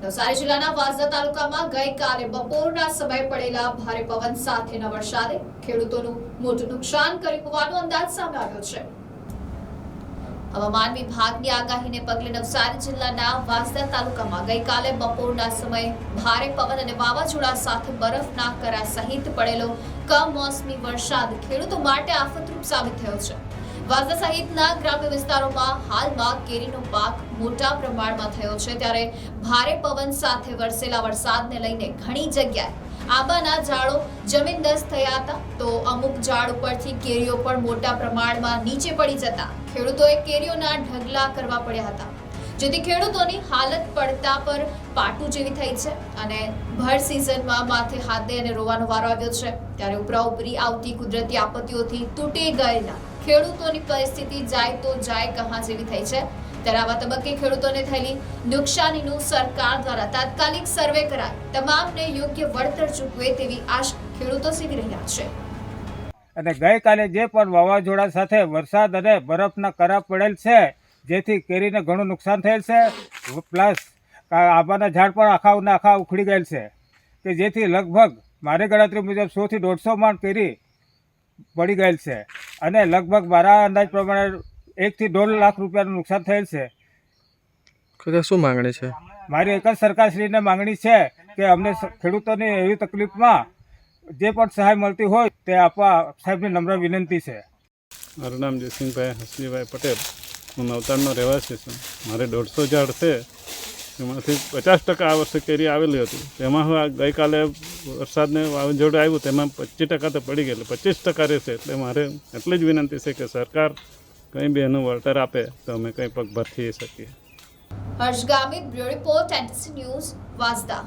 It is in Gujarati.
નવસારી જિલ્લાના વાંસદા તાલુકામાં ગઈકાલે બપોરના સમય પડેલા ભારે પવન સાથેના વરસાદે ખેડૂતોનું મોટું નુકસાન કર્યું હોવાનો અંદાજ સામે આવ્યો છે. હવામાન વિભાગની આગાહીને પગલે નવસારી જિલ્લાના વાંસદા તાલુકામાં ગઈકાલે બપોરના સમયે ભારે પવન અને વાવાઝોડા સાથે બરફના કરા સહિત પડેલો કમોસમી વરસાદ ખેડૂતો માટે આફતરૂપ સાબિત થયો છે. વાંસદા સહિતના ગ્રામ્ય વિસ્તારોમાં હાલમાં કેરીનો પાક મોટા પ્રમાણમાં થયો છે. ત્યારે ભારે પવન સાથે વરસેલા વરસાદને લઈને ઘણી જગ્યાએ આંબાના ઝાડો જમીનદસ્ત થયા હતા. તો અમુક ઝાડ ઉપરથી કેરીઓ પણ મોટા પ્રમાણમાં નીચે પડી જતા ખેડૂતોએ કેરીઓના ઢગલા કરવા પડ્યા હતા. જેથી ખેડૂતોની હાલત પડતા પર પાટું જેવી થઈ છે અને ભર સિઝનમાં માથે હાથે અને રોવાનો વારો આવ્યો છે. ત્યારે ઉપરા ઉપરી આવતી કુદરતી આપત્તિઓથી તૂટી ગયેલા ખેડૂતોની પરિસ્થિતિ જાય તો જાય કહા જેવી થઈ છે. ત્યારે આવા તબક્કે ખેડૂતોને થયેલી નુકસાનીનું સરકાર દ્વારા તાત્કાલિક સર્વે કરાય. તમામને યોગ્ય વળતર ચૂકવે તેવી આશ ખેડૂતો સેવી રહ્યા છે. અને ગઈકાલે જે પણ વાવાઝોડા સાથે વરસાદ અને બરફના કરા પડેલ છે, જેથી કેરીને ઘણું નુકસાન થયેલ છે. પ્લસ આંબાના ઝાડ પણ આખા આખા ઉખડી ગયેલ છે. કે જેથી લગભગ મારી ગણતરી મુજબ સોથી દોઢસો માણ કેરી પડી ગયેલ છે. અને લગભગ મારા અંદાજ પ્રમાણે એકથી દોઢ લાખ રૂપિયાનું નુકસાન થયેલ છે. તો શું માંગણી છે? મારી એક જ સરકારશ્રીને માંગણી છે કે અમને ખેડૂતોની એવી તકલીફમાં જે પણ સહાય મળતી હોય તે આપવા સાહેબની નમ્ર વિનંતી છે. મારું નામ જયસિંહભાઈ હસલીભાઈ પટેલ. હું નવતાડનો રહેવાસી છું. મારે દોઢસો ઝાડ છે. એમાંથી પચાસ ટકા આ વર્ષે કેરી આવેલી હતી. તેમાં હું આ ગઈકાલે વરસાદને વાવાઝોડું આવ્યું, તેમાં પચીસ ટકા તો પડી ગયેલું. પચીસ ટકા રહેશે એટલે મારે એટલી જ વિનંતી છે કે સરકાર કંઈ બી એનું વળતર આપે તો અમે કંઈ પગભર થઈ શકીએ. Harsh Gamit bureau report news, Vansda.